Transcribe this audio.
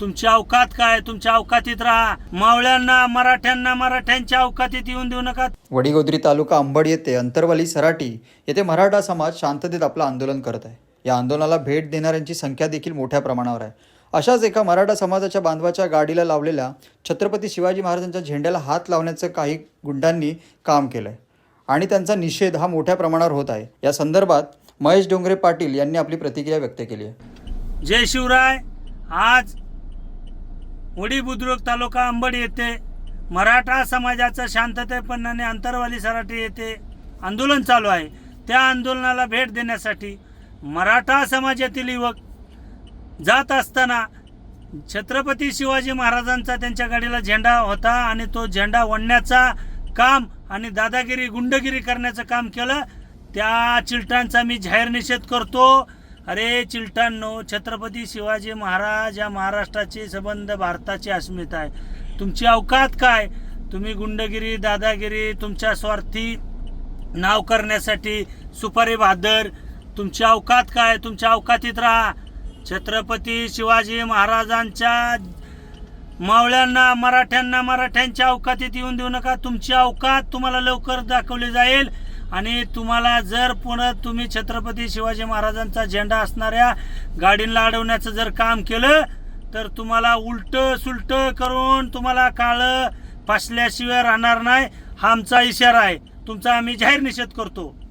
तुमची अवकात काय? तुमच्या अवकातीत राहा. मावळ्यांना मराठ्यांना मराठ्यांच्या अवकातीत येऊन देऊ नका. वडीगोद्री तालुका अंबड येथे अंतरवाली सराटी येथे मराठा समाज शांततेत आपलं आंदोलन करत आहे. या आंदोलनाला भेट देणाऱ्यांची संख्या देखील मोठ्या प्रमाणावर आहे. अशाच एका मराठा समाजाच्या बांधवाच्या गाडीला लावलेल्या छत्रपती शिवाजी महाराजांच्या झेंड्याला हात लावण्याचं काही गुंडांनी काम केलं आहे आणि त्यांचा निषेध हा मोठ्या प्रमाणावर होत आहे. या संदर्भात महेश डोंगरे पाटील यांनी आपली प्रतिक्रिया व्यक्त केली आहे. जय शिवराय. आज वडी बुद्रुक तालुका अंबड येथे मराठा समाजाचं शांततेपणाने अंतरवाली सराठी येथे आंदोलन चालू आहे. त्या आंदोलनाला भेट देण्यासाठी मराठा समाजातील युवक जात असताना छत्रपती शिवाजी महाराजांचा त्यांच्या गाडीला झेंडा होता आणि तो झेंडा ओढण्याचा काम आणि दादागिरी गुंडगिरी करण्याचं काम केलं. त्या चिलटांचा मी जाहीर निषेध करतो. अरे चिलटांनो छत्रपती शिवाजी महाराज या महाराष्ट्राचे संबंध भारताची अस्मिता आहे. तुमची अवकात काय? तुम्ही गुंडगिरी दादागिरी तुमच्या स्वार्थी नाव करण्यासाठी सुपारी भादर तुमची अवकात काय? तुमच्या अवकातीत राहा. छत्रपती शिवाजी महाराजांच्या मावळ्यांना मराठ्यांना मराठ्यांच्या अवकातीत येऊन देऊ नका. तुमची अवकात तुम्हाला लवकर दाखवली जाईल. आणि तुम्हाला जर पुन्हा तुम्ही छत्रपती शिवाजी महाराजांचा झेंडा असणाऱ्या गाडींना अडवण्याचं जर काम केलं तर तुम्हाला उलट सुलट करून तुम्हाला काळं फासल्याशिवाय राहणार नाही. हा आमचा इशारा आहे. तुमचा आम्ही जाहीर निषेध करतो.